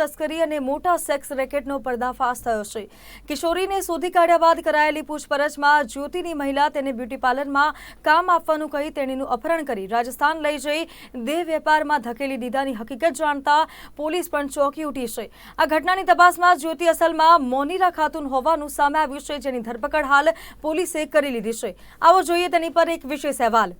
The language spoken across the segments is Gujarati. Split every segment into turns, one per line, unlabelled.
તસ્કરી અને મોટા સેક્સ રેકેટનો પર્દાફાશ થયો છે. કિશોરીને શોધી કાઢ્યા બાદ કરાયેલી પૂછપરછમાં જ્યોતિની મહિલા તેને બ્યુટી પાર્લરમાં કામ આપવાનું કહી તેણીનું અપહરણ કરી રાજસ્થાન લઈ જઈ દેહ વેપારમાં ધકેલી દીધાની હકીકત જાણતા પોલીસ પણ ચોંકી ઉઠી છે. આ ઘટનાની તપાસમાં જ્યોતિ અસલમાં મોનીરા ખાતુન હોવાનું સામે આવ્યું છે, જેની ધરપકડ હાલ પોલીસે કરી લીધી છે. આવો જોઈએ તેની પર એક વિશેષ અહેવાલ.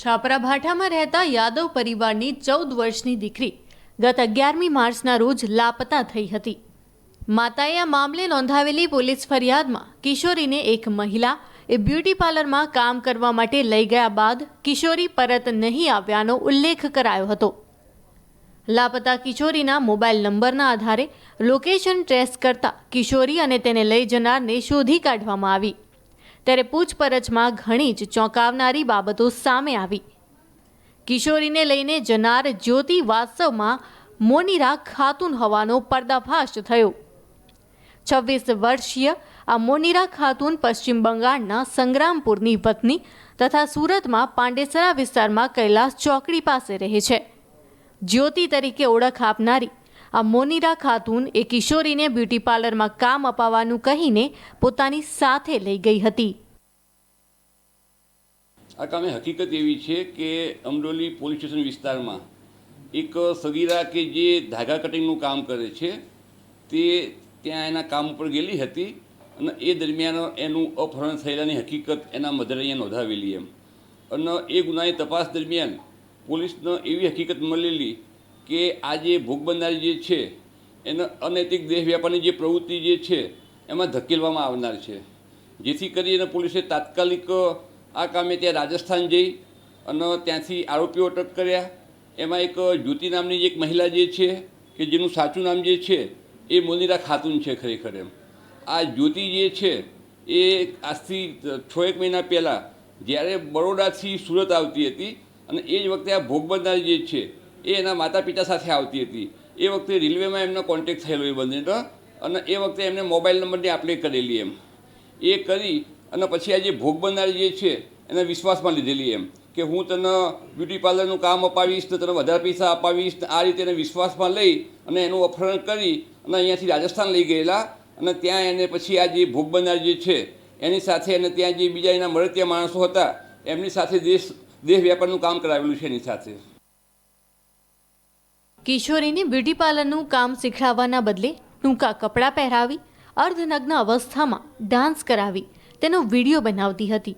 છાપરા ભાઠામાં રહેતા યાદવ પરિવારની ચૌદ વર્ષની દીકરી ગત અગિયારમી માર્ચના રોજ લાપતા થઈ હતી. માતાએ આ મામલે નોંધાવેલી પોલીસ ફરિયાદમાં કિશોરીને એક મહિલા એ બ્યુટી પાર્લરમાં કામ કરવા માટે લઈ ગયા બાદ કિશોરી પરત નહીં આવ્યાનો ઉલ્લેખ કરાયો હતો. લાપતા કિશોરીના મોબાઈલ નંબરના આધારે લોકેશન ટ્રેસ કરતા કિશોરી અને તેને લઈ જનારને શોધી કાઢવામાં આવી. ત્યારે પૂછપરછમાં ઘણી જ ચોંકાવનારી બાબતો સામે આવી. કિશોરીને લઈને જનાર જ્યોતિ વાસ્તવમાં મોનીરા ખાતુન હોવાનો પર્દાફાશ થયો. છવ્વીસ વર્ષીય આ મોનીરા ખાતુન પશ્ચિમ બંગાળના સંગ્રામપુરની વતની તથા સુરતમાં પાંડેસરા વિસ્તારમાં કૈલાસ ચોકડી પાસે રહે છે. જ્યોતિ તરીકે ઓળખ આપનારી આ મોનીરા ખાતુન એ કિશોરીને બ્યુટી પાર્લરમાં કામ અપાવવાનું કહીને પોતાની સાથે લઈ ગઈ હતી.
આ કામે હકીકત એવી છે કે અમરોલી પોલીસ સ્ટેશન વિસ્તારમાં એક સગીરા કે જે ધાગા કટિંગનું કામ કરે છે, તે ત્યાં એના કામ ઉપર ગયેલી હતી અને એ દરમિયાન એનું અપહરણ થયેલાની હકીકત એના મધરે અહીંયા નોંધાવેલી એમ. અને એ ગુનાની તપાસ દરમિયાન પોલીસને એવી હકીકત મળેલી કે આ જે ભોગ બનનારી જે છે, એને અનૈતિક દેહ વ્યાપારની જે પ્રવૃત્તિ જે છે, એમાં ધકેલવામાં આવનાર છે. જેથી કરીને પોલીસે તાત્કાલિક આ કામે ત્યાં રાજસ્થાન જઈ અને ત્યાંથી આરોપીઓ અટક કર્યા. એમાં એક જ્યોતિ નામની એક મહિલા જે છે, કે જેનું સાચું નામ જે છે, એ મોનીરા ખાતુન છે ખરેખર એમ. આ જ્યોતિ જે છે, એ આજથી છ એક મહિના પહેલાં જ્યારે બરોડાથી સુરત આવતી હતી અને એ જ વખતે આ ભોગ બનનાર જે છે, એ એના માતા પિતા સાથે આવતી હતી. એ વખતે રેલવેમાં એમનો કોન્ટેક્ટ થયેલો એ બંનેનો અને એ વખતે એમને મોબાઈલ નંબરની આપણે કરેલી એમ. એ કરી અને પછી આ જે ભોગ બનનારી જે છે, એને વિશ્વાસમાં લીધેલી એમ કે હું તને બ્યુટી પાર્લરનું કામ અપાવીશ ને તને વધારે પૈસા અપાવીશ આ રીતે એને વિશ્વાસમાં લઈ અને એનું અપહરણ કરી અને અહીંયાથી રાજસ્થાન લઈ ગયેલા અને ત્યાં એને પછી આ જે ભોગ બનનાર જે છે, એની સાથે અને ત્યાં જે બીજા એના મળતિયા માણસો હતા, એમની સાથે દેશ દેહ વ્યાપારનું કામ કરાવેલું છે એની સાથે.
કિશોરીને બ્યુટી પાર્લરનું કામ શીખડાવવાના બદલે ટૂંકા કપડાં પહેરાવી, અર્ધનગ્ન અવસ્થામાં ડાન્સ કરાવી તેનો વીડિયો બનાવતી હતી.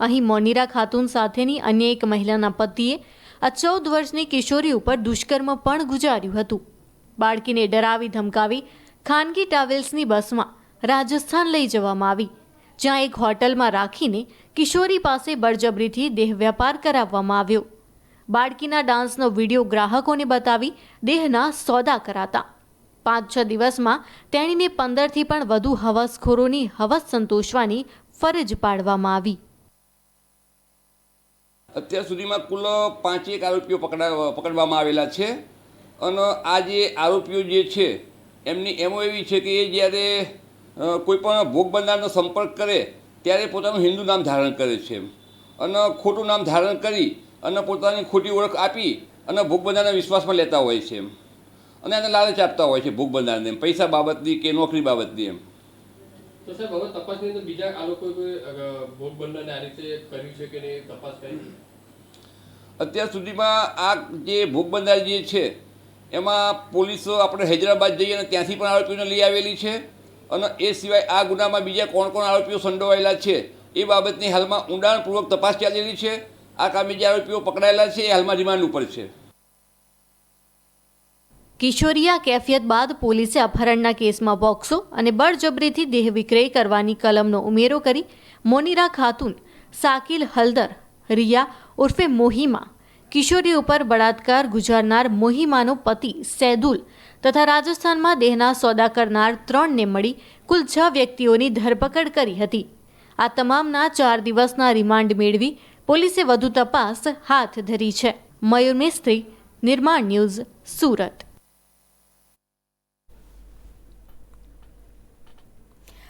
અહીં મોનીરા ખાતુન સાથેની અન્ય એક મહિલાના પતિએ આ ચૌદ વર્ષની કિશોરી ઉપર દુષ્કર્મ પણ ગુજાર્યું હતું. બાળકીને ડરાવી ધમકાવી ખાનગી ટ્રાવેલ્સની બસમાં રાજસ્થાન લઈ જવામાં આવી, જ્યાં એક હોટલમાં રાખીને કિશોરી પાસે બળજબરીથી દેહ વ્યાપાર કરાવવામાં આવ્યો. બાળકીના ડાન્સનો વીડિયો ગ્રાહકોને બતાવી દેહના સોદા કરાતા. પાંચ છ દિવસમાં તેણીને પંદરથી પણ વધુ હવસખોરોની હવસ સંતોષવાની ફરજ પાડવામાં આવી.
અત્યાર સુધીમાં કુલ પાંચેક આરોપીઓ પકડા, પકડવામાં આવેલા છે અને આ જે આરોપીઓ જે છે, એમની એમો એવી છે કે એ જ્યારે કોઈપણ કોઈ પણ ભોગ બનનારનો સંપર્ક કરે ત્યારે પોતાનું હિન્દુ નામ ધારણ કરે છે અને ખોટું નામ ધારણ કરી અને પોતાની ખોટી ઓળખ આપી અને ભોગ બનનારના વિશ્વાસમાં લેતા હોય છે અને એને લાલચ આપતા હોય છે ભૂખ બંધારણને એમ, પૈસા બાબતની કે નોકરી બાબતની એમ.
તો સાહેબ હવે તપાસની અંદર બીજા આ લોકોએ ભોગ બનનારને આ રીતે કર્યું છે કે નહીં તપાસ કરી?
અત્યાર સુધીમાં આ જે ભોગ બંધાર જે છે એમાં પોલીસો આપણે હૈદરાબાદ જઈએ અને ત્યાંથી પણ આરોપીઓને લઈ આવેલી છે અને એ સિવાય આ ગુનામાં બીજા કોણ કોણ આરોપીઓ સંડોવાયેલા છે એ બાબતની હાલમાં ઊંડાણપૂર્વક તપાસ ચાલેલી છે. આ કામે જે આરોપીઓ પકડાયેલા છે એ હાલમાં રિમાન્ડ ઉપર છે.
કિશોરિયા કેફિયત બાદ પોલીસે અપહરણના કેસમાં બોક્સો અને બળજબરીથી દેહ વિક્રય કરવાની કલમનો ઉમેરો કરી મોનીરા ખાતુન, સાકિલ હલદર, રિયા ઉર્ફે મોહિમા, કિશોરી ઉપર બળાત્કાર ગુજારનાર મોહિમાનો પતિ સૈદુલ તથા રાજસ્થાનમાં દેહના સોદા કરનાર ત્રણને મળી કુલ છ વ્યક્તિઓની ધરપકડ કરી હતી. આ તમામના ચાર દિવસના રિમાન્ડ મેળવી પોલીસે વધુ તપાસ હાથ ધરી છે. મયુર મિસ્ત્રી, નિર્માણ ન્યૂઝ, સુરત.